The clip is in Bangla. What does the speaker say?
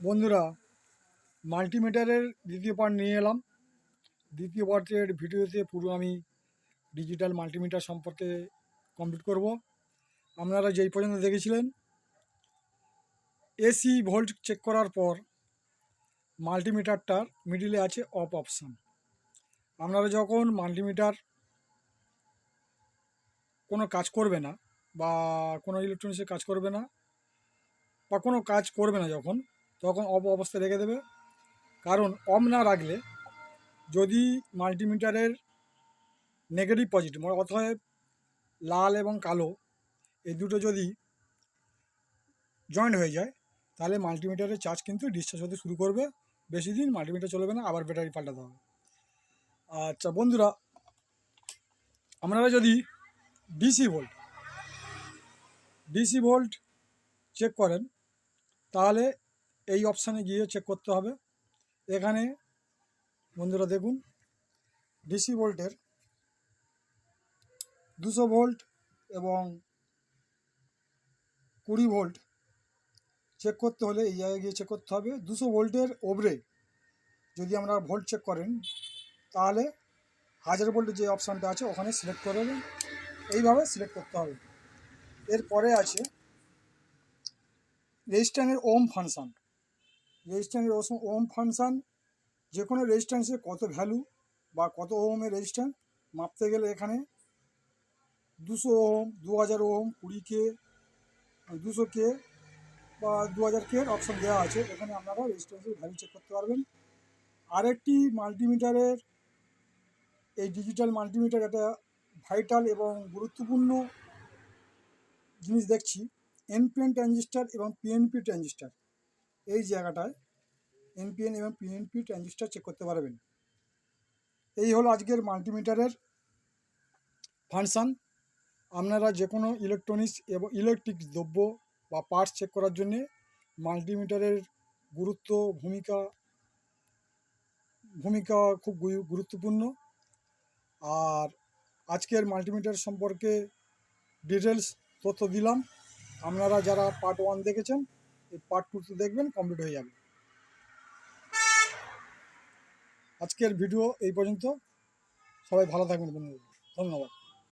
বন্ধুরা মাল্টিমিটারের দ্বিতীয় পার্ট নিয়ে এলাম। দ্বিতীয় পার্টের ভিডিওতে পুরো আমি ডিজিটাল মাল্টিমিটার সম্পর্কে কমপ্লিট করব। আপনারা যেই পর্যন্ত দেখেছিলেন এসি ভোল্ট চেক করার পর মাল্টিমিটারটার মিডিলে আছে অফ অপশান আপনারা যখন মাল্টিমিটার কোনো কাজ করবে না বা কোনো ইলেকট্রনিক্সের কাজ করবে না বা কোনো কাজ করবে না যখন তখন অব অবস্থায় রেখে দেবে। কারণ অফ না রাখলে যদি মাল্টিমিটারের নেগেটিভ পজিটিভ মানে অতএব লাল এবং কালো এই দুটো যদি জয়েন্ট হয়ে যায়, তাহলে মাল্টিমিটারের চার্জ কিন্তু ডিসচার্জ হতে শুরু করবে। বেশি দিন মাল্টিমিটার চলবে না, আবার ব্যাটারি পাল্টাতে হবে। আচ্ছা বন্ধুরা, আপনারা যদি DC volt DC volt check করেন, তাহলে এই অপশানে গিয়ে চেক করতে হবে। এখানে বন্ধুরা দেখুন, ডিসি ভোল্টের দুশো ভোল্ট এবং কুড়ি ভোল্ট চেক করতে হলে এই জায়গায় গিয়ে চেক করতে হবে। দুশো ভোল্টের ওপরে যদি আমরা ভোল্ট চেক করেন, তাহলে হাজার ভোল্টের যে অপশানটা আছে, ওখানে সিলেক্ট করে। এইভাবে সিলেক্ট করতে হবে। এরপরে আছে রেজিস্ট্যান্সের ওম ফাংশান রেজিস্ট্যান্সের ওম ফাংশান যে কোনো রেজিস্ট্যান্সের কত ভ্যালু বা কত ওমের রেজিস্ট্যান্স, মাপতে গেলে এখানে দুশো ওম দু হাজার ওম কুড়ি কে দুশো কে বা দু হাজার কে অপশান দেওয়া আছে। এখানে আপনারা রেজিস্ট্যান্সের ভ্যালু চেক করতে পারবেন। আরেকটি মাল্টিমিটারের এই ডিজিটাল মাল্টিমিটার একটা ভাইটাল এবং গুরুত্বপূর্ণ জিনিস দেখছি। এনপিএন ট্রানজিস্টার এবং পিএনপি ট্রানজিস্টার এই জায়গাটায় এনপিএন এবং পিএনপি ট্রানজিস্টার চেক করতে পারবেন। এই হলো আজকের মাল্টিমিটারের ফাংশান আপনারা যে কোনো ইলেকট্রনিক্স এবং ইলেকট্রিক দ্রব্য বা পার্টস চেক করার জন্যে মাল্টিমিটারের গুরুত্ব, ভূমিকা ভূমিকা খুব গুরুত্বপূর্ণ। আর আজকের মাল্টিমিটার সম্পর্কে ডিটেলস তথ্য দিলাম। আপনারা যারা পার্ট ওয়ান দেখেছেন এই পার্ট টু দেখবেন কমপ্লিট হয়ে যাবে। আজকের ভিডিও এই পর্যন্ত। সবাই ভালো থাকবেন বন্ধুরা। ধন্যবাদ।